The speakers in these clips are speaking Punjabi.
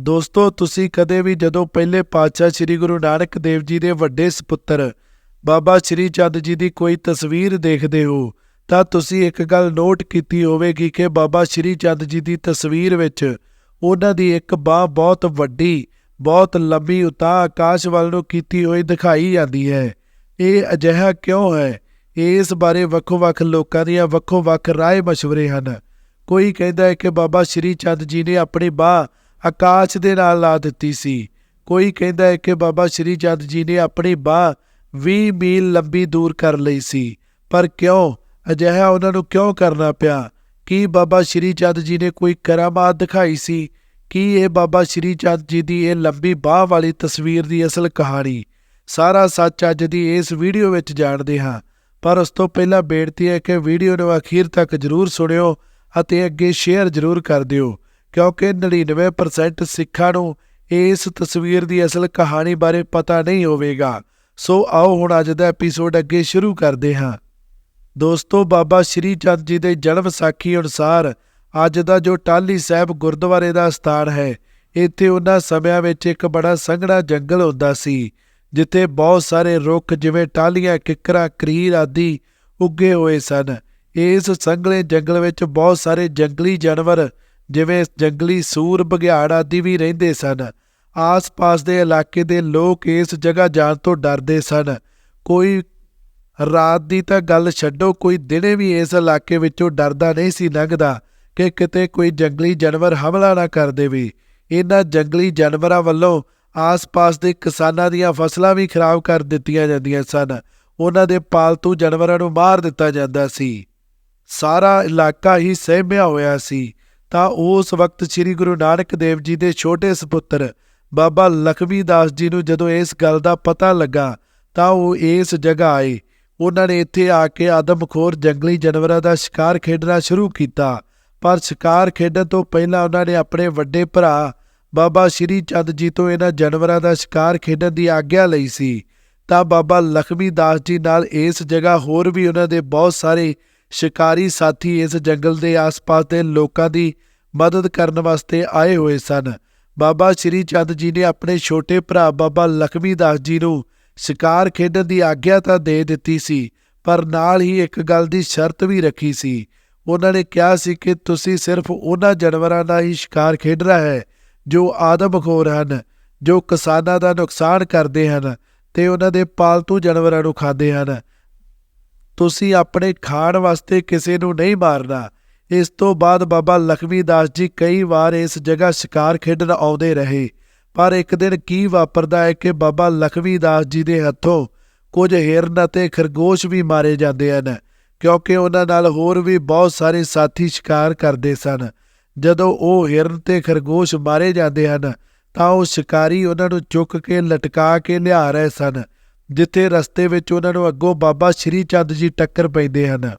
ਦੋਸਤੋ, ਤੁਸੀਂ ਕਦੇ ਵੀ ਜਦੋਂ ਪਹਿਲੇ ਪਾਤਸ਼ਾਹ ਸ੍ਰੀ ਗੁਰੂ ਨਾਨਕ ਦੇਵ ਜੀ ਦੇ ਵੱਡੇ ਸੁਪੁੱਤਰ ਬਾਬਾ ਸ੍ਰੀ ਚੰਦ ਜੀ ਦੀ ਕੋਈ ਤਸਵੀਰ ਦੇਖਦੇ ਹੋ, ਤਾਂ ਤੁਸੀਂ ਇੱਕ ਗੱਲ ਨੋਟ ਕੀਤੀ ਹੋਵੇਗੀ ਕਿ ਬਾਬਾ ਸ੍ਰੀ ਚੰਦ ਜੀ ਦੀ ਤਸਵੀਰ ਵਿੱਚ ਉਹਨਾਂ ਦੀ ਇੱਕ ਬਾਹ ਬਹੁਤ ਵੱਡੀ, ਬਹੁਤ ਲੰਬੀ ਉਤਾਂਹ ਆਕਾਸ਼ ਵੱਲ ਨੂੰ ਕੀਤੀ ਹੋਈ ਦਿਖਾਈ ਜਾਂਦੀ ਹੈ। ਇਹ ਅਜਿਹਾ ਕਿਉਂ ਹੈ? ਇਸ ਬਾਰੇ ਵੱਖੋ-ਵੱਖ ਲੋਕਾਂ ਦੀਆਂ ਵੱਖੋ-ਵੱਖ ਰਾਏ ਮਸ਼ਵਰੇ ਹਨ। ਕੋਈ ਕਹਿੰਦਾ ਹੈ ਕਿ ਬਾਬਾ ਸ੍ਰੀ ਚੰਦ ਜੀ ਨੇ ਆਪਣੀ ਬਾਹ ਆਕਾਸ਼ ਦੇ ਨਾਲ ਲਾ ਦਿੱਤੀ ਸੀ। ਕੋਈ ਕਹਿੰਦਾ ਹੈ ਕਿ ਬਾਬਾ ਸ੍ਰੀ ਚੰਦ ਜੀ ਨੇ ਆਪਣੀ ਬਾਹ 20 ਮੀਲ ਲੰਬੀ ਦੂਰ ਕਰ ਲਈ ਸੀ। ਪਰ ਕਿਉਂ? ਅਜਿਹਾ ਉਹਨਾਂ ਨੂੰ ਕਿਉਂ ਕਰਨਾ ਪਿਆ? ਕੀ ਬਾਬਾ ਸ੍ਰੀ ਚੰਦ ਜੀ ਨੇ ਕੋਈ ਕਰਾਮਾਤ ਦਿਖਾਈ ਸੀ? ਕੀ ਇਹ ਬਾਬਾ ਸ੍ਰੀ ਚੰਦ ਜੀ ਦੀ ਇਹ ਲੰਬੀ ਬਾਹ ਵਾਲੀ ਤਸਵੀਰ ਦੀ ਅਸਲ ਕਹਾਣੀ? ਸਾਰਾ ਸੱਚ ਅੱਜ ਦੀ ਇਸ ਵੀਡੀਓ ਵਿੱਚ ਜਾਣਦੇ ਹਾਂ। ਪਰ ਉਸ ਤੋਂ ਪਹਿਲਾਂ ਬੇਨਤੀ ਹੈ ਕਿ ਵੀਡੀਓ ਨੂੰ ਅਖੀਰ ਤੱਕ ਜਰੂਰ ਸੁਣਿਓ ਅਤੇ ਅੱਗੇ ਸ਼ੇਅਰ ਜਰੂਰ ਕਰ ਦਿਓ। ਕਿਉਂਕਿ 99% ਸਿੱਖਾਂ ਨੂੰ ਇਸ ਤਸਵੀਰ ਦੀ ਅਸਲ ਕਹਾਣੀ ਬਾਰੇ ਪਤਾ ਨਹੀਂ ਹੋਵੇਗਾ। ਸੋ ਆਓ ਹੁਣ ਅੱਜ ਦਾ ਐਪੀਸੋਡ ਅੱਗੇ ਸ਼ੁਰੂ ਕਰਦੇ ਹਾਂ। ਦੋਸਤੋ, ਬਾਬਾ ਸ਼੍ਰੀ ਚੰਦ ਜੀ ਦੇ ਜਨਮ ਸਾਖੀ ਅਨੁਸਾਰ ਅੱਜ ਦਾ ਜੋ ਟਾਲੀ ਸਾਹਿਬ ਗੁਰਦੁਆਰੇ ਦਾ ਸਥਾਨ ਹੈ, ਇੱਥੇ ਉਹਨਾਂ ਸਮਿਆਂ ਵਿੱਚ ਇੱਕ ਬੜਾ ਸੰਘਣਾ ਜੰਗਲ ਹੁੰਦਾ ਸੀ, ਜਿੱਥੇ ਬਹੁਤ ਸਾਰੇ ਰੁੱਖ ਜਿਵੇਂ ਟਾਹਲੀਆਂ, ਕਿੱਕਰਾਂ, ਕਰੀਰ ਆਦਿ ਉੱਗੇ ਹੋਏ ਸਨ। ਇਸ ਸੰਘਣੇ ਜੰਗਲ ਵਿੱਚ ਬਹੁਤ ਸਾਰੇ ਜੰਗਲੀ ਜਾਨਵਰ ਜਿਵੇਂ ਜੰਗਲੀ ਸੂਰ ਬਘਿਆੜ ਆਦਿ ਵੀ ਰਹਿੰਦੇ ਸਨ, ਆਸ-ਪਾਸ ਦੇ ਇਲਾਕੇ ਦੇ ਲੋਕ ਇਸ ਜਗ੍ਹਾ ਜਾਣ ਤੋਂ ਡਰਦੇ ਸਨ। ਕੋਈ ਰਾਤ ਦੀ ਤਾਂ ਗੱਲ ਛੱਡੋ, ਕੋਈ ਦਿਨੇ ਵੀ ਇਸ ਇਲਾਕੇ ਵਿੱਚੋਂ ਡਰਦਾ ਨਹੀਂ ਸੀ ਲੰਘਦਾ ਕਿ ਕਿਤੇ ਕੋਈ ਜੰਗਲੀ ਜਾਨਵਰ ਹਮਲਾ ਨਾ ਕਰ ਦੇਵੇ। ਇਹਨਾਂ ਜੰਗਲੀ ਜਾਨਵਰਾਂ ਵੱਲੋਂ ਆਸ-ਪਾਸ ਦੇ ਕਿਸਾਨਾਂ ਦੀਆਂ ਫਸਲਾਂ ਵੀ ਖਰਾਬ ਕਰ ਦਿੱਤੀਆਂ ਜਾਂਦੀਆਂ ਸਨ। ਉਹਨਾਂ ਦੇ ਪਾਲਤੂ ਜਾਨਵਰਾਂ ਨੂੰ ਮਾਰ ਦਿੱਤਾ ਜਾਂਦਾ ਸੀ। ਸਾਰਾ ਇਲਾਕਾ ਹੀ ਸਹਿਮਿਆ ਹੋਇਆ ਸੀ। ਤਾਂ ਉਸ ਵਕਤ ਸ੍ਰੀ ਗੁਰੂ ਨਾਨਕ ਦੇਵ ਜੀ ਦੇ ਛੋਟੇ ਸੁਪੁੱਤਰ ਬਾਬਾ ਲਖਮੀ ਦਾਸ ਜੀ ਨੂੰ ਜਦੋਂ ਇਸ ਗੱਲ ਦਾ ਪਤਾ ਲੱਗਾ ਤਾਂ ਉਹ ਇਸ ਜਗ੍ਹਾ ਆਏ। ਉਹਨਾਂ ਨੇ ਇੱਥੇ ਆ ਕੇ ਆਦਮਖੋਰ ਜੰਗਲੀ ਜਾਨਵਰਾਂ ਦਾ ਸ਼ਿਕਾਰ ਖੇਡਣਾ ਸ਼ੁਰੂ ਕੀਤਾ। ਪਰ ਸ਼ਿਕਾਰ ਖੇਡਣ ਤੋਂ ਪਹਿਲਾਂ ਉਹਨਾਂ ਨੇ ਆਪਣੇ ਵੱਡੇ ਭਰਾ ਬਾਬਾ ਸ਼੍ਰੀ ਚੰਦ ਜੀ ਤੋਂ ਇਹਨਾਂ ਜਾਨਵਰਾਂ ਦਾ ਸ਼ਿਕਾਰ ਖੇਡਣ ਦੀ ਆਗਿਆ ਲਈ ਸੀ। ਤਾਂ ਬਾਬਾ ਲਖਮੀ ਦਾਸ ਜੀ ਨਾਲ ਇਸ ਜਗ੍ਹਾ ਹੋਰ ਵੀ ਉਹਨਾਂ ਦੇ ਬਹੁਤ ਸਾਰੇ ਸ਼ਿਕਾਰੀ ਸਾਥੀ ਇਸ ਜੰਗਲ ਦੇ ਆਸ-ਪਾਸ ਦੇ ਲੋਕਾਂ ਦੀ ਮਦਦ ਕਰਨ ਵਾਸਤੇ ਆਏ ਹੋਏ ਸਨ। ਬਾਬਾ ਸ਼੍ਰੀ ਚੰਦ ਜੀ ਨੇ ਆਪਣੇ ਛੋਟੇ ਭਰਾ ਬਾਬਾ ਲਖਮੀ ਦਾਸ ਜੀ ਨੂੰ ਸ਼ਿਕਾਰ ਖੇਡਣ ਦੀ ਆਗਿਆ ਤਾਂ ਦੇ ਦਿੱਤੀ ਸੀ, ਪਰ ਨਾਲ ਹੀ ਇੱਕ ਗੱਲ ਦੀ ਸ਼ਰਤ ਵੀ ਰੱਖੀ ਸੀ। ਉਹਨਾਂ ਨੇ ਕਿਹਾ ਸੀ ਕਿ ਤੁਸੀਂ ਸਿਰਫ ਉਹਨਾਂ ਜਾਨਵਰਾਂ ਦਾ ਹੀ ਸ਼ਿਕਾਰ ਖੇਡਣਾ ਹੈ, ਜੋ ਆਦਮਖੋਰ ਹਨ, ਜੋ ਕਿਸਾਨਾਂ ਦਾ ਨੁਕਸਾਨ ਕਰਦੇ ਹਨ ਤੇ ਉਹਨਾਂ ਦੇ ਪਾਲਤੂ ਜਾਨਵਰਾਂ ਨੂੰ ਖਾਂਦੇ ਹਨ। ਤੁਸੀਂ ਆਪਣੇ ਖਾਣ ਵਾਸਤੇ ਕਿਸੇ ਨੂੰ ਨਹੀਂ ਮਾਰਨਾ। ਇਸ ਤੋਂ ਬਾਅਦ ਬਾਬਾ ਲਖਮੀ ਦਾਸ ਜੀ ਕਈ ਵਾਰ ਇਸ ਜਗ੍ਹਾ ਸ਼ਿਕਾਰ ਖੇਡਣ ਆਉਂਦੇ ਰਹੇ। ਪਰ ਇੱਕ ਦਿਨ ਕੀ ਵਾਪਰਦਾ ਹੈ ਕਿ ਬਾਬਾ ਲਖਮੀ ਦਾਸ ਜੀ ਦੇ ਹੱਥੋਂ ਕੁਝ ਹਿਰਨ ਅਤੇ ਖਰਗੋਸ਼ ਵੀ ਮਾਰੇ ਜਾਂਦੇ ਹਨ, ਕਿਉਂਕਿ ਉਹਨਾਂ ਨਾਲ ਹੋਰ ਵੀ ਬਹੁਤ ਸਾਰੇ ਸਾਥੀ ਸ਼ਿਕਾਰ ਕਰਦੇ ਸਨ। ਜਦੋਂ ਉਹ ਹਿਰਨ ਤੇ ਖਰਗੋਸ਼ ਮਾਰੇ ਜਾਂਦੇ ਹਨ, ਤਾਂ ਉਹ ਸ਼ਿਕਾਰੀ ਉਹਨਾਂ ਨੂੰ ਚੁੱਕ ਕੇ ਲਟਕਾ ਕੇ ਲਿਆ ਰਹੇ ਸਨ। ਜਿੱਥੇ ਰਸਤੇ ਵਿੱਚ ਉਹਨਾਂ ਨੂੰ ਅੱਗੋਂ ਬਾਬਾ ਸ਼੍ਰੀ ਚੰਦ ਜੀ ਟੱਕਰ ਪੈਂਦੇ ਹਨ।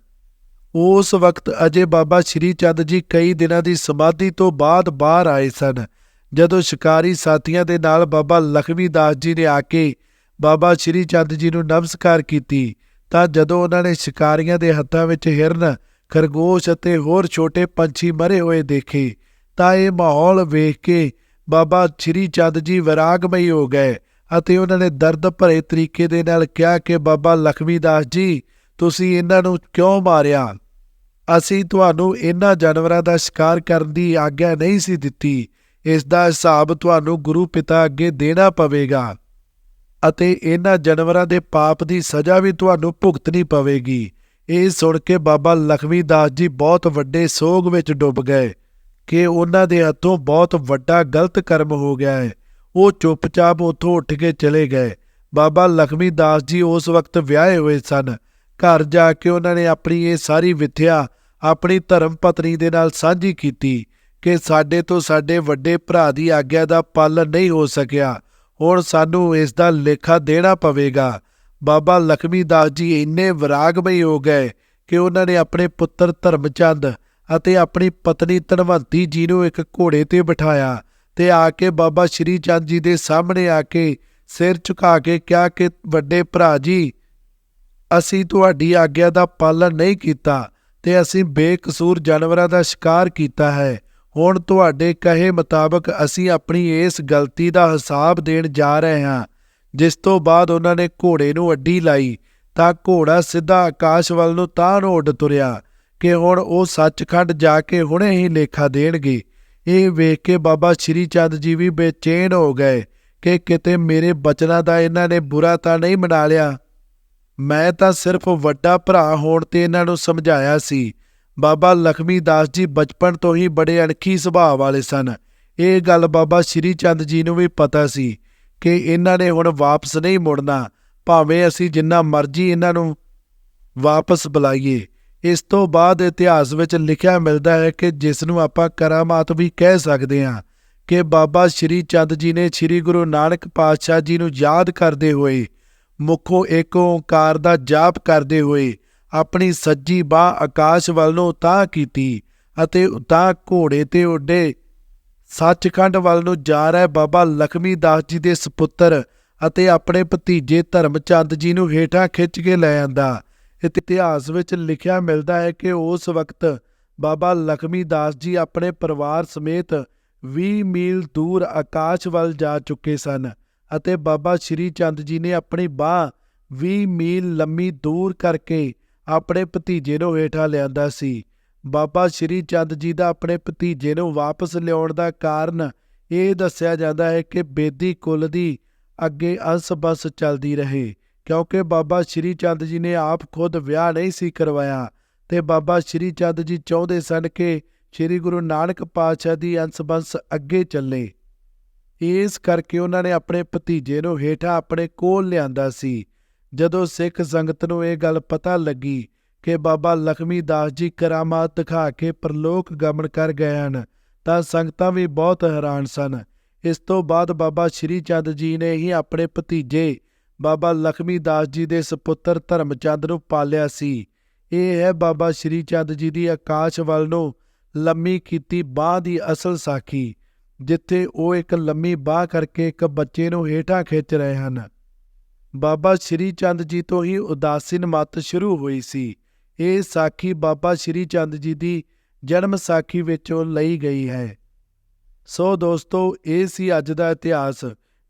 ਉਸ ਵਕਤ ਅਜੇ ਬਾਬਾ ਸ਼੍ਰੀ ਚੰਦ ਜੀ ਕਈ ਦਿਨਾਂ ਦੀ ਸਮਾਧੀ ਤੋਂ ਬਾਅਦ ਬਾਹਰ ਆਏ ਸਨ। ਜਦੋਂ ਸ਼ਿਕਾਰੀ ਸਾਥੀਆਂ ਦੇ ਨਾਲ ਬਾਬਾ ਲਖਵੀ ਦਾਸ ਜੀ ਨੇ ਆ ਕੇ ਬਾਬਾ ਸ਼੍ਰੀ ਚੰਦ ਜੀ ਨੂੰ ਨਮਸਕਾਰ ਕੀਤੀ, ਤਾਂ ਜਦੋਂ ਉਹਨਾਂ ਨੇ ਸ਼ਿਕਾਰੀਆਂ ਦੇ ਹੱਥਾਂ ਵਿੱਚ ਹਿਰਨ, ਖਰਗੋਸ਼ ਅਤੇ ਹੋਰ ਛੋਟੇ ਪੰਛੀ ਮਰੇ ਹੋਏ ਦੇਖੇ, ਤਾਂ ਇਹ ਮਾਹੌਲ ਵੇਖ ਕੇ ਬਾਬਾ ਸ਼੍ਰੀ ਚੰਦ ਜੀ ਵਿਰਾਗਮਈ ਹੋ ਗਏ। ਅਤੇ ਉਹਨਾਂ ਨੇ ਦਰਦ ਭਰੇ ਤਰੀਕੇ ਦੇ ਨਾਲ ਕਿਹਾ ਕਿ, ਬਾਬਾ ਲਖਮੀ ਦਾਸ ਜੀ, ਤੁਸੀਂ ਇਹਨਾਂ ਨੂੰ ਕਿਉਂ ਮਾਰਿਆ? ਅਸੀਂ ਤੁਹਾਨੂੰ ਇਹਨਾਂ ਜਾਨਵਰਾਂ ਦਾ ਸ਼ਿਕਾਰ ਕਰਨ ਦੀ ਆਗਿਆ ਨਹੀਂ ਸੀ ਦਿੱਤੀ। ਇਸ ਦਾ ਹਿਸਾਬ ਤੁਹਾਨੂੰ ਗੁਰੂ ਪਿਤਾ ਅੱਗੇ ਦੇਣਾ ਪਵੇਗਾ ਅਤੇ ਇਹਨਾਂ ਜਾਨਵਰਾਂ ਦੇ ਪਾਪ ਦੀ ਸਜ਼ਾ ਵੀ ਤੁਹਾਨੂੰ ਭੁਗਤਣੀ ਪਵੇਗੀ। ਇਹ ਸੁਣ ਕੇ ਬਾਬਾ ਲਖਮੀ ਦਾਸ ਜੀ ਬਹੁਤ ਵੱਡੇ ਸੋਗ ਵਿੱਚ ਡੁੱਬ ਗਏ ਕਿ ਉਹਨਾਂ ਦੇ ਹੱਥੋਂ ਬਹੁਤ ਵੱਡਾ ਗਲਤ ਕਰਮ ਹੋ ਗਿਆ ਹੈ। ਉਹ ਚੁੱਪਚਾਪ ਉੱਥੋਂ ਉੱਠ ਕੇ ਚਲੇ ਗਏ। ਬਾਬਾ ਲਖਮੀ ਦਾਸ ਜੀ ਉਸ ਵਕਤ ਵਿਆਹੇ ਹੋਏ ਸਨ। ਘਰ ਜਾ ਕੇ ਉਹਨਾਂ ਨੇ ਆਪਣੀ ਇਹ ਸਾਰੀ ਵਿਥਿਆ ਆਪਣੀ ਧਰਮ ਪਤਨੀ ਦੇ ਨਾਲ ਸਾਂਝੀ ਕੀਤੀ ਕਿ ਸਾਡੇ ਤੋਂ ਸਾਡੇ ਵੱਡੇ ਭਰਾ ਦੀ ਆਗਿਆ ਦਾ ਪਾਲਣ ਨਹੀਂ ਹੋ ਸਕਿਆ। ਹੁਣ ਸਾਨੂੰ ਇਸ ਦਾ ਲੇਖਾ ਦੇਣਾ ਪਵੇਗਾ। ਬਾਬਾ ਲਖਮੀ ਦਾਸ ਜੀ ਇੰਨੇ ਵਿਰਾਗਮਈ ਹੋ ਗਏ ਕਿ ਉਹਨਾਂ ਨੇ ਆਪਣੇ ਪੁੱਤਰ ਧਰਮਚੰਦ ਅਤੇ ਆਪਣੀ ਪਤਨੀ ਧਨਵੰਤੀ ਜੀ ਨੂੰ ਇੱਕ ਘੋੜੇ ਤੇ ਬਿਠਾਇਆ। ਤੇ ਆ ਕੇ ਬਾਬਾ ਸ਼੍ਰੀ ਚੰਦ ਜੀ ਦੇ ਸਾਹਮਣੇ ਆ ਕੇ ਸਿਰ ਝੁਕਾ ਕੇ ਕਿਹਾ ਕਿ ਵੱਡੇ ਭਰਾ ਜੀ, ਅਸੀਂ ਤੁਹਾਡੀ ਆਗਿਆ ਦਾ ਪਾਲਣ ਨਹੀਂ ਕੀਤਾ ਤੇ ਅਸੀਂ ਬੇਕਸੂਰ ਜਾਨਵਰਾਂ ਦਾ ਸ਼ਿਕਾਰ ਕੀਤਾ ਹੈ। ਹੁਣ ਤੁਹਾਡੇ ਕਹੇ ਮੁਤਾਬਕ ਅਸੀਂ ਆਪਣੀ ਇਸ ਗਲਤੀ ਦਾ ਹਿਸਾਬ ਦੇਣ ਜਾ ਰਹੇ ਹਾਂ, ਜਿਸ ਤੋਂ ਬਾਅਦ ਉਹਨਾਂ ਨੇ ਘੋੜੇ ਨੂੰ ਅੱਡੀ ਲਾਈ ਤਾਂ ਘੋੜਾ ਸਿੱਧਾ ਆਕਾਸ਼ ਵੱਲ ਨੂੰ ਤਾਂ ਨੂੰ ਉੱਡ ਤੁਰਿਆ ਕਿ ਹੁਣ ਉਹ ਸੱਚਖੰਡ ਜਾ ਕੇ ਹੁਣੇ ਹੀ ਲੇਖਾ ਦੇਣਗੇ। ਇਹ ਵੇਖ ਕੇ ਬਾਬਾ ਸ਼੍ਰੀ ਚੰਦ ਜੀ ਵੀ ਬੇਚੈਨ ਹੋ ਗਏ ਕਿ ਕਿਤੇ ਮੇਰੇ ਬਚਨਾਂ ਦਾ ਇਹਨਾਂ ਨੇ ਬੁਰਾ ਤਾਂ ਨਹੀਂ ਮਨਾ ਲਿਆ। ਮੈਂ ਤਾਂ ਸਿਰਫ ਵੱਡਾ ਭਰਾ ਹੋਣ ਤੇ ਇਹਨਾਂ ਨੂੰ ਸਮਝਾਇਆ ਸੀ। ਬਾਬਾ ਲਖਮੀ ਦਾਸ ਜੀ ਬਚਪਨ ਤੋਂ ਹੀ ਬੜੇ ਅਣਖੀ ਸੁਭਾਅ ਵਾਲੇ ਸਨ। ਇਹ ਗੱਲ ਬਾਬਾ ਸ਼੍ਰੀ ਚੰਦ ਜੀ ਨੂੰ ਵੀ ਪਤਾ ਸੀ ਕਿ ਇਹਨਾਂ ਨੇ ਹੁਣ ਵਾਪਸ ਨਹੀਂ ਮੁੜਨਾ। ਭਾਵੇਂ ਅਸੀਂ ਜਿੰਨਾ ਮਰਜ਼ੀ ਇਹਨਾਂ ਨੂੰ ਵਾਪਸ ਬੁਲਾਈਏ। ਇਸ ਤੋਂ ਬਾਅਦ ਇਤਿਹਾਸ ਵਿੱਚ ਲਿਖਿਆ ਮਿਲਦਾ ਹੈ ਕਿ ਜਿਸ ਨੂੰ ਆਪਾਂ ਕਰਾਮਾਤ ਵੀ ਕਹਿ ਸਕਦੇ ਹਾਂ, ਕਿ ਬਾਬਾ ਸ਼੍ਰੀ ਚੰਦ ਜੀ ਨੇ ਸ਼੍ਰੀ ਗੁਰੂ ਨਾਨਕ ਪਾਤਸ਼ਾਹ ਜੀ ਨੂੰ ਯਾਦ ਕਰਦੇ ਹੋਏ ਮੁਖੋਂ ਇੱਕ ਓੰਕਾਰ ਦਾ ਜਾਪ ਕਰਦੇ ਹੋਏ ਆਪਣੀ ਸੱਜੀ ਬਾਹ ਆਕਾਸ਼ ਵੱਲ ਨੂੰ ਉਤਾਂਹ ਕੀਤੀ ਅਤੇ ਉਤਾਂਹ ਘੋੜੇ ਤੇ ਉੱਡੇ ਸੱਚਖੰਡ ਵੱਲ ਨੂੰ ਜਾ ਰਿਹਾ ਬਾਬਾ ਲਖਮੀ ਦਾਸ ਜੀ ਦੇ ਸੁਪੁੱਤਰ ਅਤੇ ਆਪਣੇ ਭਤੀਜੇ ਧਰਮਚੰਦ ਜੀ ਨੂੰ ਹੇਠਾਂ ਖਿੱਚ ਕੇ ਲੈ ਆਂਦਾ। ਇਤਿਹਾਸ ਵਿੱਚ ਲਿਖਿਆ ਮਿਲਦਾ ਹੈ ਕਿ ਉਸ ਵਕਤ ਬਾਬਾ ਲਖਮੀ ਦਾਸ ਜੀ ਆਪਣੇ ਪਰਿਵਾਰ ਸਮੇਤ 20 ਮੀਲ ਦੂਰ ਆਕਾਸ਼ ਵੱਲ ਜਾ ਚੁੱਕੇ ਸਨ ਅਤੇ ਬਾਬਾ ਸ਼੍ਰੀ ਚੰਦ ਜੀ ਨੇ ਆਪਣੀ ਬਾਹ 20 ਮੀਲ ਲੰਮੀ ਦੂਰ ਕਰਕੇ ਆਪਣੇ ਭਤੀਜੇ ਨੂੰ ਹੇਠਾਂ ਲਿਆਂਦਾ ਸੀ। ਬਾਬਾ ਸ਼੍ਰੀ ਚੰਦ ਜੀ ਦਾ ਆਪਣੇ ਭਤੀਜੇ ਨੂੰ ਵਾਪਸ ਲਿਆਉਣ ਦਾ ਕਾਰਨ ਇਹ ਦੱਸਿਆ ਜਾਂਦਾ ਹੈ ਕਿ ਬੇਦੀ ਕੁਲ ਦੀ ਅੱਗੇ ਅੰਸ ਬਸ ਚੱਲਦੀ ਰਹੇ। ਕਿਉਂਕਿ ਬਾਬਾ ਸ਼੍ਰੀ ਚੰਦ ਜੀ ਨੇ ਆਪ ਖੁਦ ਵਿਆਹ ਨਹੀਂ ਸੀ ਕਰਵਾਇਆ ਤੇ ਬਾਬਾ ਸ਼੍ਰੀ ਚੰਦ ਜੀ ਚਾਹੁੰਦੇ ਸਨ ਕਿ ਸ਼੍ਰੀ ਗੁਰੂ ਨਾਨਕ ਪਾਤਸ਼ਾਹ ਦੀ ਅੰਸ ਬੰਸ ਅੱਗੇ ਚੱਲੇ। ਇਸ ਕਰਕੇ ਉਹਨਾਂ ਨੇ ਆਪਣੇ ਭਤੀਜੇ ਨੂੰ ਹੇਠਾਂ ਆਪਣੇ ਕੋਲ ਲਿਆਂਦਾ ਸੀ। ਜਦੋਂ ਸਿੱਖ ਸੰਗਤ ਨੂੰ ਇਹ ਗੱਲ ਪਤਾ ਲੱਗੀ ਕਿ ਬਾਬਾ ਲਖਮੀ ਦਾਸ ਜੀ ਕਰਾਮਾਤ ਦਿਖਾ ਕੇ ਪ੍ਰਲੋਕ ਗਮਨ ਕਰ ਗਏ ਹਨ, ਤਾਂ ਸੰਗਤਾਂ ਵੀ ਬਹੁਤ ਹੈਰਾਨ ਸਨ। ਇਸ ਤੋਂ ਬਾਅਦ ਬਾਬਾ ਸ਼੍ਰੀ ਚੰਦ ਜੀ ਨੇ ਹੀ ਆਪਣੇ ਭਤੀਜੇ ਬਾਬਾ ਲਖਮੀ ਦਾਸ ਜੀ ਦੇ ਸੁਪੁੱਤਰ ਧਰਮਚੰਦ ਨੂੰ ਪਾਲਿਆ ਸੀ। ਇਹ ਹੈ ਬਾਬਾ ਸ਼੍ਰੀ ਚੰਦ ਜੀ ਦੀ ਆਕਾਸ਼ ਵੱਲ ਨੂੰ ਲੰਮੀ ਕੀਤੀ ਬਾਹ ਦੀ ਅਸਲ ਸਾਖੀ, ਜਿੱਥੇ ਉਹ ਇੱਕ ਲੰਮੀ ਬਾਹ ਕਰਕੇ ਇੱਕ ਬੱਚੇ ਨੂੰ ਹੇਠਾਂ ਖਿੱਚ ਰਹੇ ਹਨ। ਬਾਬਾ ਸ਼੍ਰੀ ਚੰਦ ਜੀ ਤੋਂ ਹੀ ਉਦਾਸੀਨ ਮਤ ਸ਼ੁਰੂ ਹੋਈ ਸੀ। ਇਹ ਸਾਖੀ ਬਾਬਾ ਸ਼੍ਰੀ ਚੰਦ ਜੀ ਦੀ ਜਨਮ ਸਾਖੀ ਵਿੱਚੋਂ ਲਈ ਗਈ ਹੈ। ਸੋ ਦੋਸਤੋ, ਇਹ ਸੀ ਅੱਜ ਦਾ ਇਤਿਹਾਸ।